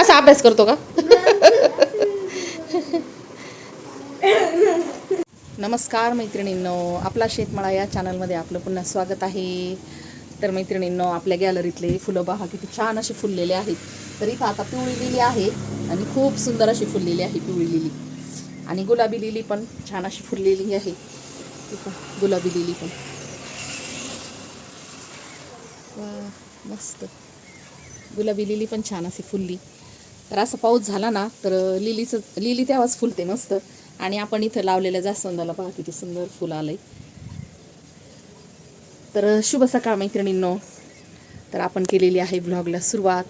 असा अभ्यास करतो का? नमस्कार मैत्रिणींनो आपला शेतमाळा या चॅनलमध्ये आपलं पुन्हा स्वागत आहे. तर मैत्रिणींनो आपल्या गॅलरीतले फुलं पहा किती छान असे फुललेले आहेत. तर इथं आता पिवळी लिली आहे आणि खूप सुंदर अशी फुललेली आहे पिवळी लिली. आणि गुलाबी लिली पण छान अशी फुललेली आहे. गुलाबी लिली पण. वा मस्त. गुलाबी लिली पण छान अशी फुलली. तर असं पाऊस झाला ना तर लिलीचं लिली तेव्हाच फुलते मस्त. आणि आपण इथं लावलेल्या जास्वंदाला पहा किती सुंदर फुलं आलंय. तर शुभ सकाळ मैत्रिणींनो. तर आपण केलेली आहे ब्लॉगला सुरुवात.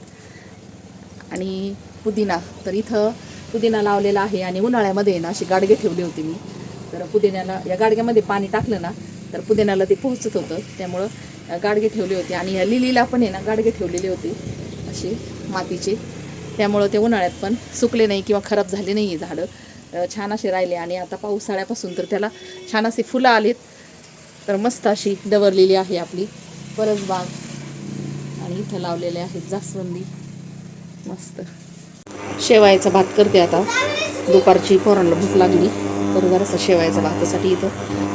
आणि पुदिना तर इथं पुदिना लावलेला आहे आणि उन्हाळ्यामध्ये ना अशी गाडगे ठेवले होते मी. तर पुदिन्याला या गाडग्यामध्ये पाणी टाकलं ना तर पुदिन्याला ते पोहोचत होतं. त्यामुळं गाडगे ठेवले होते. आणि या लिलीला पण आहे ना गाडगे ठेवलेले होते असे मातीचे. त्यामुळं ते उन्हाळ्यात पण सुकले नाही किंवा खराब झाले नाही झाडं. छान असे राहिले आणि आता पावसाळ्यापासून तर त्याला छान असे फुलं आलीत. तर मस्त अशी डवरलेली आहे आपली परस बाग. आणि इथं लावलेले आहेत जास्वंदी. मस्त. शेवायचा भात करते आता. दुपारची पोरांना भूक लागली. तर जरासा शेवायचा भातासाठी इथं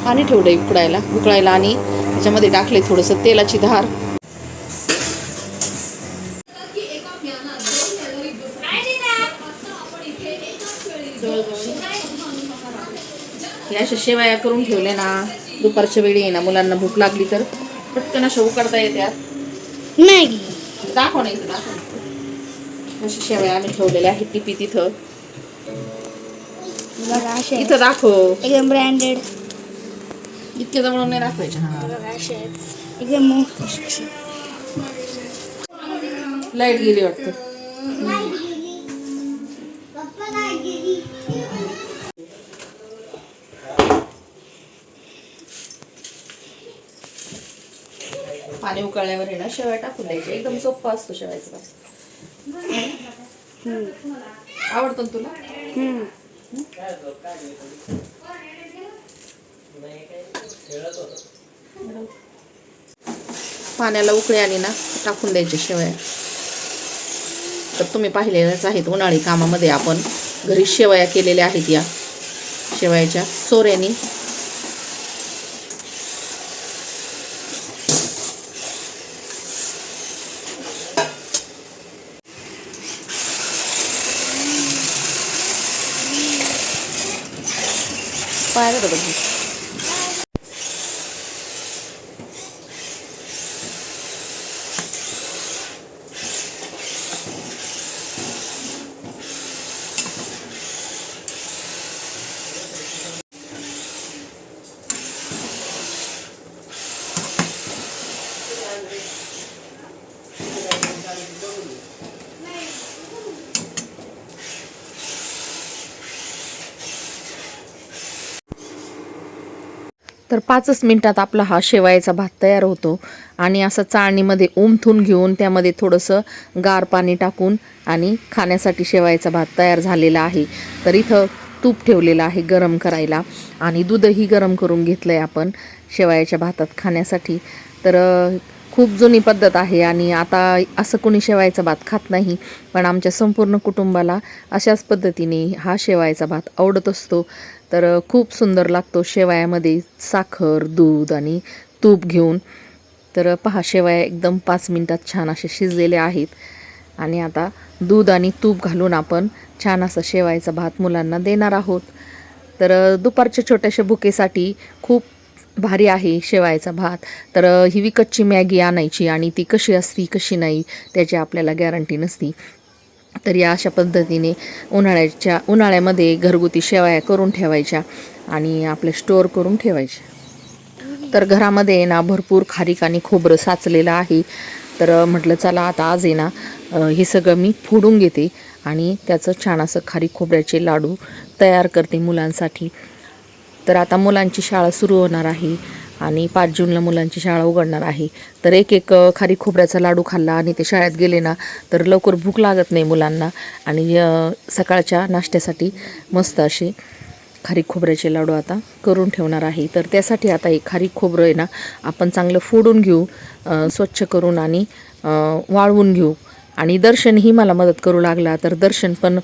पाणी ठेवलं उकडायला. उकळायला आणि त्याच्यामध्ये टाकले थोडंसं तेलाची धार हे अशा शेवाया करून ठेवले ना दुपारच्या वेळी आहे ना मुलांना भूक लागली तर पटकन अशा उकडता येतात मॅगी दाखव ना इथं दाखव. अशा शेवया आम्ही ठेवलेल्या आहेत टिपी तिथं. बघा असे. इथं दाखव. एकदम ब्रँडेड इतके जवळून नाही दाखवायचे. हा. एकदम. लाइट गेली वाटतं. पाणी उकळल्यावर ना शेवया टाकून द्यायचे एकदम सोपा असतो शेवायचा आवडतो ना तुला. पाण्याला उकळी आली ना टाकून द्यायचे शेवया. तर तुम्ही पाहिलेल्याच आहेत उन्हाळी कामामध्ये आपण. घरी शेवया केलेल्या आहेत या. शेवयाच्या सोऱ्यानी पाहिलं का तर पाचच मिनटात आपला हा शेवायचा भात तयार होतो. आणि असं चाळणीमध्ये उमथून घेऊन त्यामध्ये थोडंसं गार पाणी टाकून आणि खाण्यासाठी शेवायचा भात तयार झालेला आहे. तर इथं तूप ठेवलेलं आहे गरम करायला. आणि दूधही गरम करून घेतलं आहे आपण शेवायाच्या भातात खाण्यासाठी. तर खूप जुनी पद्धत आहे आणि आता असं कोणी शेवायचा भात खात नाही पण आमच्या संपूर्ण कुटुंबाला अशाच पद्धतीने हा शेवायचा भात आवडत असतो. तर खूप सुंदर लागतो शेवायामध्ये साखर दूध आणि तूप घेऊन. तर पहा शेवाया एकदम पाच मिनटात छान असे शिजलेले आहेत. आणि आता दूध आणि तूप घालून आपण छान असं शेवायचा भात मुलांना देणार आहोत. तर दुपारच्या छोट्याशा बुकेसाठी खूप भारी आहे शेवायचा भात. तर हिवी ही विकतची मॅगी आणायची आणि ती कशी असती कशी नाही त्याची आपल्याला गॅरंटी नसती. तर या अशा पद्धतीने उन्हाळ्याच्या उन्हाळ्यामध्ये घरगुती शेवाया करून ठेवायच्या आणि आपले स्टोअर करून ठेवायच्या. तर घरामध्ये ना भरपूर खारीक आणि खोबरं साचलेलं आहे. तर म्हटलं चला आता आज आहे ना हे सगळं मी फोडून घेते आणि त्याचं छान असं खारीक खोबऱ्याचे लाडू तयार करते मुलांसाठी. तर आता मुलांची शाळा सुरू होणार आहे आणि पाच जूनला मुलांची शाळा उघडणार आहे. तर एक एक खारी खोबऱ्याचा लाडू खाल्ला आणि ते शाळेत गेले ना तर लवकर भूक लागत नाही मुलांना आणि सकाळच्या नाश्त्यासाठी मस्त असे खारीक खोबऱ्याचे लाडू आता करून ठेवणार आहे. तर त्यासाठी आता एक खारीक खोबरं आहे ना आपण चांगलं फोडून घेऊ स्वच्छ करून आणि वाळवून घेऊ. आणि दर्शनही मला मदत करू लागला तर दर्शन पण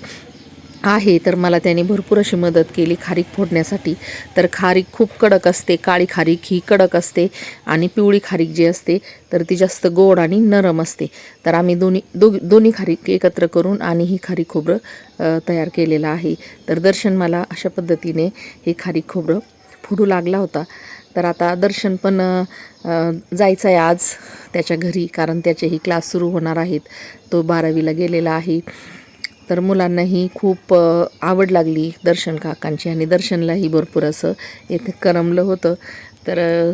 आहे तर मला त्याने भरपूर अशी मदत केली खारीक फोडण्यासाठी. तर खारीक खूप कडक असते काळी खारीक ही कडक असते आणि पिवळी खारीक जी असते तर ती जास्त गोड आणि नरम असते. तर आम्ही दोन्ही दो दोन्ही खारीक एकत्र करून आणि ही खारीक खोबरं तयार केलेलं आहे. तर दर्शन मला अशा पद्धतीने हे खारीक खोबरं फोडू लागला होता. तर आता दर्शन पण जायचं आहे आज त्याच्या घरी कारण त्याचेही क्लास सुरू होणार आहेत. तो बारावीला गेलेला आहे. तर मुलांनाही खूप आवड लागली दर्शन काकांची आणि दर्शनलाही भरपूर असं येथे करमलं होतं. तर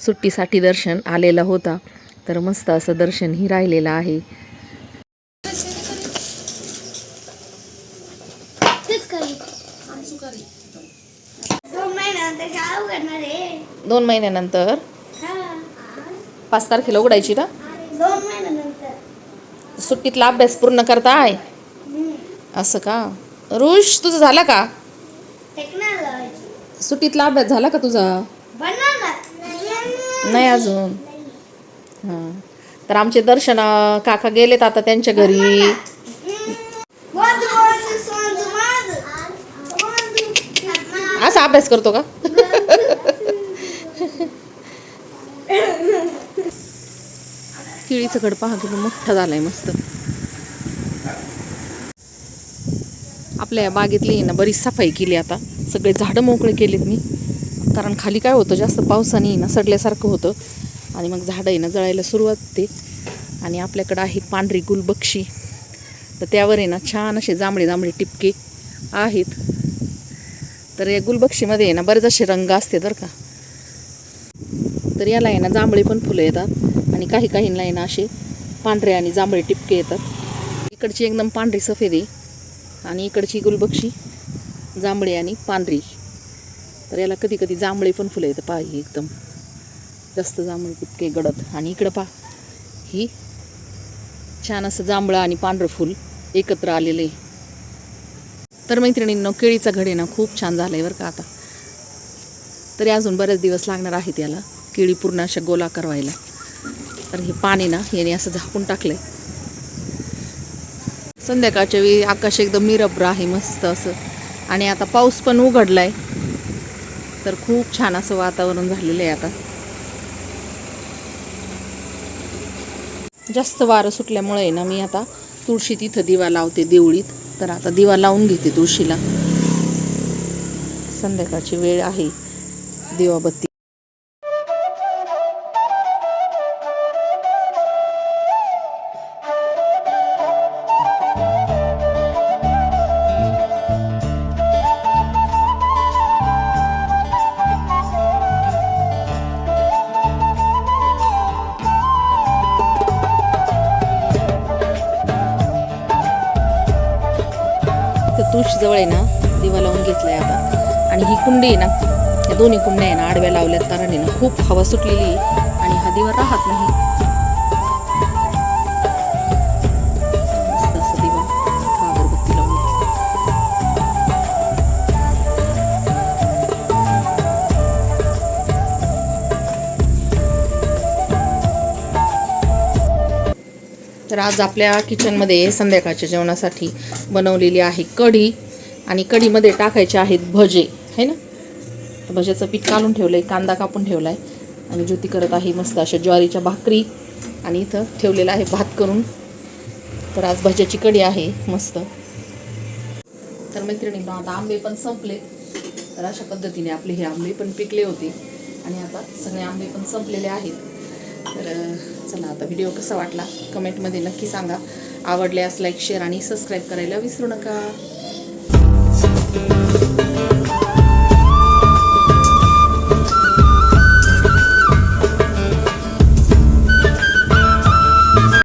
सुट्टीसाठी दर्शन आलेला होता. तर मस्त असं दर्शनही राहिलेलं आहे. दोन महिन्यानंतर? आहे हा. पाच तारखेला उघडायची ना? सुट्टीतला अभ्यास पूर्ण करताय? हम्म. असं का? रुश तुझं झाला का? टेक्नॉलॉजी. सुट्टीतला अभ्यास झाला का तुझा? नाही अजून. हां. तर आमचे दर्शन काका गेलेत आता त्यांच्या घरी. असा अभ्यास करतो का? केळीचं घड पहा किती मोठा झालाय मस्त. आपल्या या बागेतली ना बरीच सफाई केली आता. सगळे झाडं मोकळे केलेत मी. कारण खाली काय होतं जास्त पावसाने ना सडल्यासारखं होतं. आणि मग झाडं आहे ना जळायला सुरुवात ते आणि आपल्याकडं आहे पांढरी गुलबक्षी. तर त्यावर आहे ना छान असे जांभळे जांभळे टिपके आहेत. तर या गुलबक्षीमध्ये आहे ना बरेच असे रंग असते बरं का. तर याला आहे ना जांभळे पण फुलं येतात. आणि काही काहींना आहे ना असे पांढरे आणि जांभळे टिपके येतात. इकडची एकदम पांढरी सफेद आहे. आणि इकडची गुलबक्षी जांभळे आणि पांढरी. तर याला कधी कधी जांभळे पण फुलं येतं पहा ही एकदम. जास्त जांभळे तितके गडद. आणि इकडं पहा ही छान असं जांभळं आणि पांढरं फूल एकत्र आलेलं. आहे तर मैत्रिणींनो केळीचा घड आहे ना खूप छान झालं आहे बरं का आता. तरी अजून बरेच दिवस लागणार आहेत याला केळी पूर्ण अशा गोला करवायला. तर हे पाणी ना याने असं झाकून टाकलं आहे संध्याकाळच्या वेळी आकाश एकदम निरभ्र आहे मस्त असं. आणि आता पाऊस पण उघडला आहे तर खूप छान असं वातावरण झालेलं आहे आता. जास्त वारं सुटल्यामुळे आहे ना मी आता तुळशीत इथं दिवा लावते देवळीत. तर आता दिवा लावून घेते तुळशीला. संध्याकाळची वेळ आहे. दिवाबत्ती तर तुळशीजवळ आहे ना दिवा लावून घेतलाय आता. आणि ही कुंडी आहे ना या दोन्ही कुंड्या आहे ना आडव्या लावल्यात कारण आहे ना खूप हवा सुटलेली आणि हा दिवा राहत नाही. आज आपल्या किचनमध्ये संध्याकाळच्या जेवणासाठी बनवलेली आहे कढी आणि कढीमध्ये टाकायचे आहेत भजे है ना? तर भज्याचं पीठ काढून ठेवलं आहे कांदा कापून ठेवला आहे आणि ज्योती करत आहे मस्त अशा ज्वारीच्या भाकरी. आणि इथं ठेवलेलं आहे भात करून. तर आज भज्याची कढी आहे मस्त. तर मैत्रिणी आता आंबे पण संपले. तर अशा पद्धतीने आपले हे आंबे पण पिकले होते. आणि आता सगळे आंबे पण संपलेले आहेत. तर चला आता व्हिडिओ कसा वाटला? कमेंटमध्ये नक्की सांगा. आवडल्यास लाईक शेअर आणि सबस्क्राईब करायला विसरू नका.